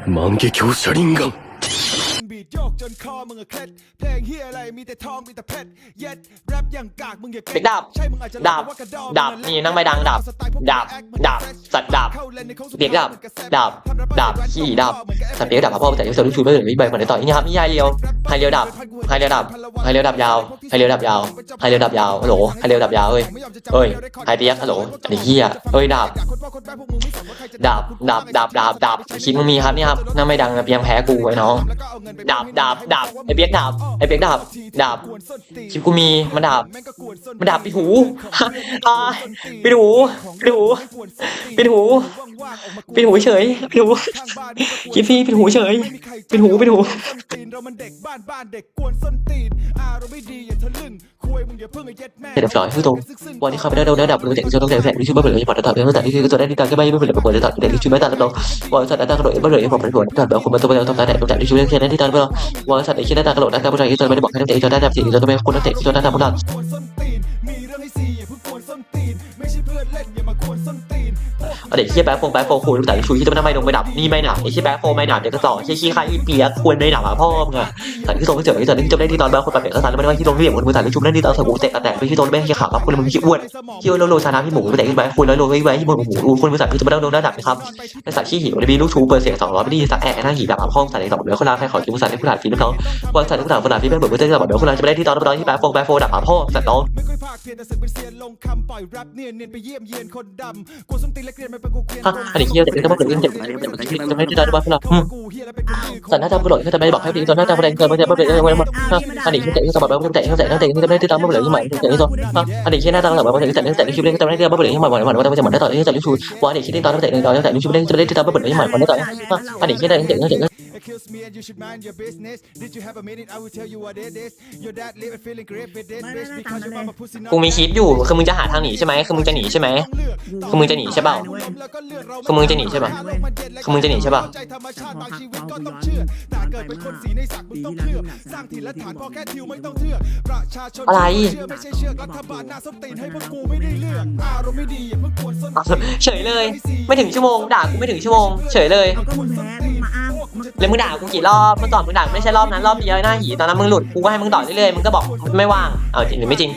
万华镜车轮眼 บีดโยกจนคอมึงอะเคล็ดเพลงเฮียอะไรมีแต่ทองมีแต่เพชรเย็ดแรปอย่างกากมึงอย่า เบรกดาบ ใช่มึงอาจจะ ดาบ ว่ากระอ ดาบนี่นั่งไม่ดังดาบดาบดาบสัตว์ดาบเบียกดาบดาบดาบขี่ดาบสัตว์เบียกดาบพ่อแต่ที่สุดที่ชูไม่เหลือไม่ใบเหมือนในต่อนี่ครับนี่ยายเรียวไฮเรียวดาบไฮเรียวดาบ ไฮเรียวดาบยาวไฮเรียวดาบยาวไฮเรียวดาบยาวฮัลโหลไฮเรียวดาบยาวเอ้ยเอ้ยไฮเปียกฮัลโหลอันนี้เฮียเอ้ยดาบดาบดาบดาบดาบดาบคิดมึงมีครับนี่ครับนั่งไม่ดังนะเพียงแพ้กูไอ้น้องดาบดาบดาบไอ้เปียกดาบไอ้เปียกดาบดาบคิดกูมีมันดาบมันดาบปิดหูอ่าปิดหูปิดหูปิดหูปิดหูเฉยปิดหูคิดพี่ปิดหูเฉยปิดหูปิดหูเรามันเด็กบ้านบ้านเด็กกวนส้นตีนอารมณ์ไม่ดีอย่าทะลึ่งคุยมึงอย่าเพิ่งไอ้เย็ดแม่เดี๋ยวปล่อยให้ตรงวันนี้เข้าไปได้เราได้ดับรู้แต่จะต้องแต่แสงที่ชื่อไม่เปิดเลยปอดตัดเรื่องแต่ที่คือตัวได้ที่ตัดก็ไม่ไม่เปิดเลยเปิดเลยตัดแต่ที่ชื่อไม่ตัดแล้ววันสัตว์ตัดกระโดดไม่เลยผมเป็นหัวตัดแบบคนมาตัวไปแล้วต้องตัดแต่แต่ที่ชื่อแค่นั้นที่ตัดไปแล้ววันสัตว์ไอ้แค่นั้นตัดกระโดดได้ผู้ชายที่ตัวไม่ได้บอกให้ตั้งแต่ที่ตัวได้ดับสิ่งที่ตัวไม่คนตั้งแต่ที่ตัวได้ทำพลังกวนส้นตีน เอาเด็กที่ยแบ็คโฟแบ็คโฟคูณแต่ชูที่จะไม่ทำไมลงไปดับนี่ไม่หนักไอ้ที่ยแบ็คโฟไม่หนักเด็กก็ต่อที่ยขี้ใครเปียกควรไม่หนักอะพ่อมึงอะแต่ที่ตรงที่เจอที่เจอที่จะได้ที่ตอนแบ็คคนแบบเด็กก็ตายแล้วไม่ได้ที่ตรงที่เหลี่ยมคนมือแต่ที่ชุบได้ที่ตอนเสือหมูเตะแต่ไม่ที่ตรงไม่ที่ขาครับคุณมึงขี้อ้วนที่โลโลชนะที่หมูไปเตะขึ้นไปคุณแล้วโลไว้ไว้ที่บนหูคุณมือสั่นที่จะไม่ได้โดนระดับนะครับไอ้สัตว์ขี้หิวเลยมีลูกชูเปิดเสียงสองร้อยไม่ได้สัตว์แอะหน้าหีดับบห้องสัตว์ในสองเดือนคนละใครขอกินมือสั่นให้ผู้หลานฟีน้องวันสัตว์ผู้หลานผู้หลานฟีเป็นเหมือนมือเต้นสองเดือนคนละจะไม่ได้ที่ตอนตอนที่แบ็คโฟแบ็คโฟดับหาพ่อสัตว์น้องาคเพียนแต่สึกเป็นเซียนลงคำปล่อยแรปเนียนเนียนไปเยี่ยมเยียนคนดำกวนส้นตีนและเกลียนมันเป็นกูเกลียนฮะอันนี้เฮียแต่ก็บอกเลยเรื่องเด็กจะไม่ได้ได้บ้างหรอกกูเฮียแล้วเป็นคนดื้อสันน่าจะกระโดดก็จะไม่บอกให้ดีตอนน่าจะแสดงเกินไม่ใช่ไม่เป็นไม่หมดอันนี้ที่เตะที่สะบัดไม่เตะที่เตะที่เตะที่ไม่ได้ตามไม่เหลือที่ใหม่ที่เตะที่ตอนอันนี้ที่หน้าตาหลังไม่เตะที่เตะที่เตะที่ชิบเล่นที่ไม่ได้ไม่เหลือที่ใหม่วันวันวันวันจะหมดได้ต่อที่จะลิ้วชูว่าอันนี้ที่ตอนเตะตอนเตะที่ชิบเล่นจะเล่นที่ตามไม่เหลือที่ใหม่วันได้ต่ออันนี้ที่ได้ที่เตะที่เตะ Excuse me and you should mind your business Did you have a minute I will tell you what it is Your dad live and feeling great with this bitch Because your mama pussy กูมีคลิปอยู่คือมึงจะหาทางหนีใช่ไหมคือมึงจะหนีใช่ไหมคือมึงจะหนีใช่เปล่าคือมึงจะหนีใช่ปะคือมึงจะหนีใช่ปะใจธรรมชาติบางชีวิตก็ต้องเชื่อแต่เกิดเป็นคนสีในสักมึงต้องเคลือบสร้างถิ่นและฐานพอแค่ทิวไม่ต้องเทือกประชาชนอะไรเชื่อไม่ใช่เชือกรัฐบาลหน้าส้นตีนให้พวกกูไม่ได้เลือกอารมณ์ไม่ดีอย่าเพิ่งกวนส้นตีนเฉยเลย ไม่ถึงชั่วโมงด่ากูไม่ถึงชั่วโมง เฉยเลย เลยมึงด่ากูกี่รอบเมื่อก่อนมึงด่าไม่ใช่รอบนั้นรอบเดียวหน้าหีตอนนั้นมึงหลุดกูก็ให้มึงต่อเรื่อยๆมึงก็บอกไม่ว่างเอาจริงหรือไม่จริง